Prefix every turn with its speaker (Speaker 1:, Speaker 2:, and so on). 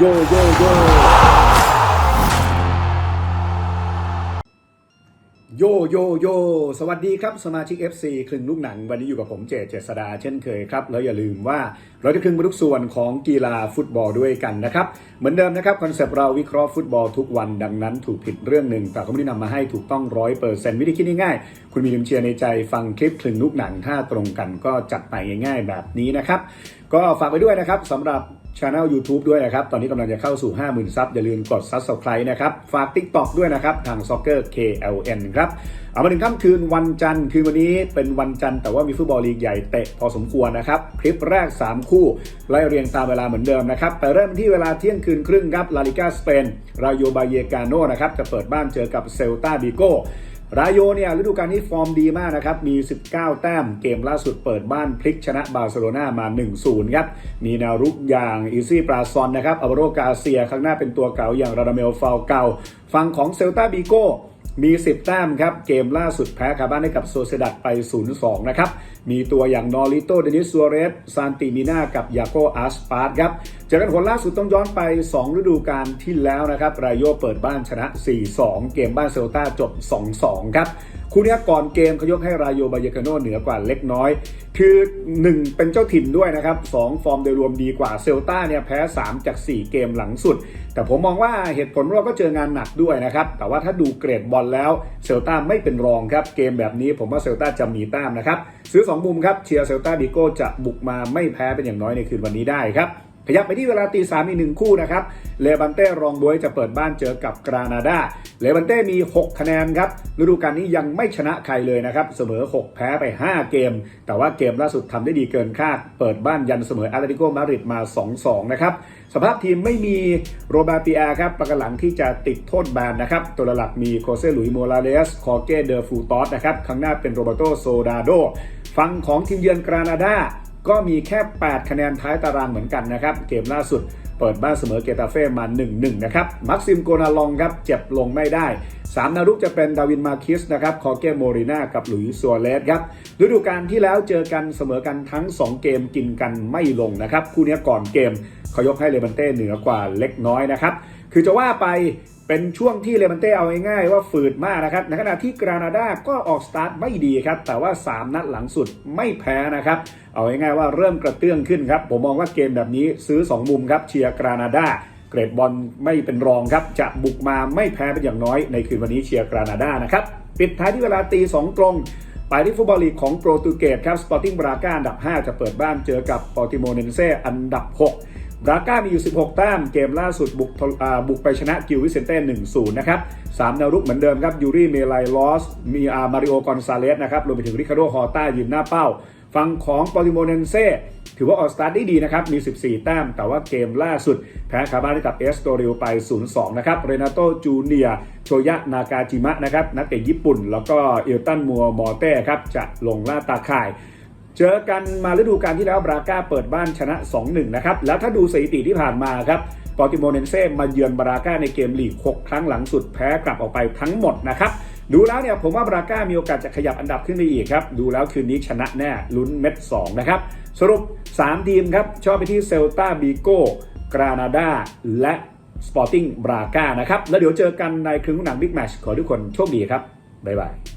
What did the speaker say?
Speaker 1: โยโยโยโยโยโยสวัสดีครับ สมาชิก FC คลึงลูกหนัง วันนี้อยู่กับผมเจเจษดาเช่นเคยครับ แล้วอย่าลืมว่าเราจะคลึงไปทุกส่วนของกีฬาฟุตบอลด้วยกันนะครับ เหมือนเดิมนะครับคอนเซปต์เราวิเคราะห์ฟุตบอลทุกวันดังนั้นถูกผิดเรื่องหนึ่งแต่ก็ไม่ได้นำมาให้ถูกต้องร้อยเปอร์เซ็นต์วิธีคิดง่ายๆ คุณมีลิมเชียร์ในใจฟังคลิปคลึงลูกหนังถ้าตรงกันก็จัดไปง่าย ๆ แบบนี้นะครับก็ฝากไปด้วยนะครับสำหรับ ช anel YouTube ด้วยนะครับ ตอนนี้กำลังจะเข้าสู่ 50,000 ซับ อย่าลืมกด Subscribe นะครับ ฝาก TikTok ด้วยนะครับ ทาง Soccer KLN ครับ เอามาถึงค่ำคืนวันจันทร์ คืนวันนี้เป็นวันจันทร์แต่ว่ามีฟุตบอลลีกใหญ่เตะพอสมควรนะครับ คลิปแรก 3 คู่ ไล่เรียงตามเวลาเหมือนเดิมนะครับแต่เริ่มที่เวลาเที่ยงคืนครึ่งครับ ลาลิกาสเปน รายโยบาเยกาโนนะครับ จะเปิดบ้านเจอกับเซลตาบิโก รายโยเนี่ยฤดูกาลนี้ฟอร์มดีมากนะครับ มี 19 แต้มเกมล่าสุดเปิดบ้านพลิกชนะบาร์เซโลนามา 1-0 ครับ มีแนวรุกอย่างอีซี่ปราซอนนะครับอ v วโรกาเซียข้างหน้าเป็นตัวเก่าอย่างราดาเมลฟาวเกาฝั่งของเซลตาบิโก มี 10 แต้มครับ เกมล่าสุดแพ้คาบ้านให้กับโซเซดัดไป 0-2 นะครับ มีตัวอย่างนอริโตเดนิสซัวเรสซานติมิน่ากับยาโกอาสปาร์ตครับ เจอกันผลล่าสุดต้องย้อนไป 2 ฤดูกาลที่แล้วนะครับ รายโยเปิดบ้านชนะ 4-2 เกมบ้านเซลตาจบ 2-2 ครับ คู่นี้ก่อนเกมเขายกให้รายโยบายาโนเหนือกว่าเล็กน้อย คือ 1 เป็นเจ้าถิ่นด้วยนะครับ2ฟอร์มโดยรวมดีกว่าเซลตาเนี่ยแพ้ 3 จาก 4 เกมหลังสุด แต่ผมมองว่าเหตุผลเราก็เจองานหนักด้วยนะครับ แต่ว่าถ้าดูเกรดบอลแล้วเซลตาไม่เป็นรองครับ เกมแบบนี้ผมว่าเซลตาจะมีแต้มนะครับ ซื้อ 2 มุมครับเชียร์เซลตาบิโก้จะบุกมาไม่แพ้เป็นอย่างน้อยในคืนวันนี้ได้ครับ ขยับไปที่เวลาตีสามอีกหนึ่งคู่นะครับเลบันเต้รองบวยจะเปิดบ้านเจอกับกรานาดาเลบันเต้มี 6 คะแนนครับฤดูกาลนี้ยังไม่ชนะใครเลยนะครับ เสมอ 6 แพ้ไป 5 เกม แต่ว่าเกมล่าสุดทำได้ดีเกินคาด เปิดบ้านยันเสมออาร์ติโกมาดริดมา 2-2 นะครับ สภาพทีมไม่มีโรบาติอาครับประกันหลังที่จะติดโทษแบนนะครับ ตัวหลักมีโคเซลุยโมราเลสคอเกเดอฟูตอสนะครับข้างหน้าเป็นโรเบโตโซดาโดฝั่งของทีมเยือนกรานาดา ก็มีแค่ 8 คะแนนท้ายตารางเหมือนกันนะครับ เกมล่าสุดเปิดบ้านเสมอเกตาเฟ่มา 1-1 นะครับ มักซิมโกนาลองครับ เจ็บลงไม่ได้ 3 นารุกจะเป็นดาวินมาคิสนะครับ คอเกโมริน่ากับหลุยส์ซัวเรสครับ ฤดูกาลที่แล้วเจอกันเสมอกันทั้ง 2 เกมกินกันไม่ลงนะครับ คู่นี้ก่อนเกมเขายกให้เลบันเต้เหนือกว่าเล็กน้อยนะครับ คือจะว่าไป เป็นช่วงที่เลบันเต้เอาง่ายๆว่าฝืดมากนะครับ ในขณะที่กรานาดาก็ออกสตาร์ทไม่ดีครับ แต่ว่า 3 นัดหลังสุดไม่แพ้นะครับ เอาง่ายๆว่าเริ่มกระเตื้องขึ้นครับ ผมมองว่าเกมแบบนี้ซื้อ 2 มุมครับเชียร์กรานาดาเกรดบอลไม่เป็นรองครับ จะบุกมาไม่แพ้เป็นอย่างน้อยในคืนวันนี้เชียร์กรานาดานะครับ ปิดท้ายที่เวลาตี2ตรงไปที่ฟุตบอลลีกของโปรตุเกสครับสปอร์ติ้งบราก้าอันดับ 5 จะเปิดบ้านเจอกับปอติโมเนนเซอันดับ 6 บราก้ามีอยู่ 16 แต้ม เกมล่าสุดบุกบุกไปชนะกิววิเซนเต้1-0 นะครับ3แนวรุกเหมือนเดิมครับ ยูริเมไลลอส มีอามาริโอกอนซาเลสนะครับ รวมไปถึงริคาร์โดฮอร์ต้ายืนหน้าเป้า ฝั่งของปอติโมเนนเซ่ถือว่าออกสตาร์ทได้ดีนะครับ มี 14 แต้ม แต่ว่าเกมล่าสุด แพ้คาบ้านให้กับเอสโตริโอไป 0-2 นะครับ เรนาโตจูเนียโชยะ นากาจิมะนะครับ นักเตะญี่ปุ่น แล้วก็เอลตันมัวมอเต้ครับ จะลงล่าตาข่าย เจอกันมาฤดูกาลที่แล้วบราก้าเปิดบ้านชนะ 2-1 นะครับ แล้วถ้าดูสถิติที่ผ่านมาครับปอติโมเนนเซ่มาเยือนบราก้าในเกมลีก 6 ครั้งหลังสุดแพ้กลับออกไปทั้งหมดนะครับ ดูแล้วเนี่ยผมว่าบราก้ามีโอกาสจะขยับอันดับขึ้นไปอีกครับ ดูแล้วคืนนี้ชนะแน่ลุ้นเม็ด 2 นะครับ สรุป 3 ทีมครับ ชอบไปที่เซลตาบีโกกรานาดาและสปอร์ติ้งบราก้านะครับ แล้วเดี๋ยวเจอกันในครึ่งหนังบิ๊กแมชขอทุกคนโชคดีครับ บ๊ายบาย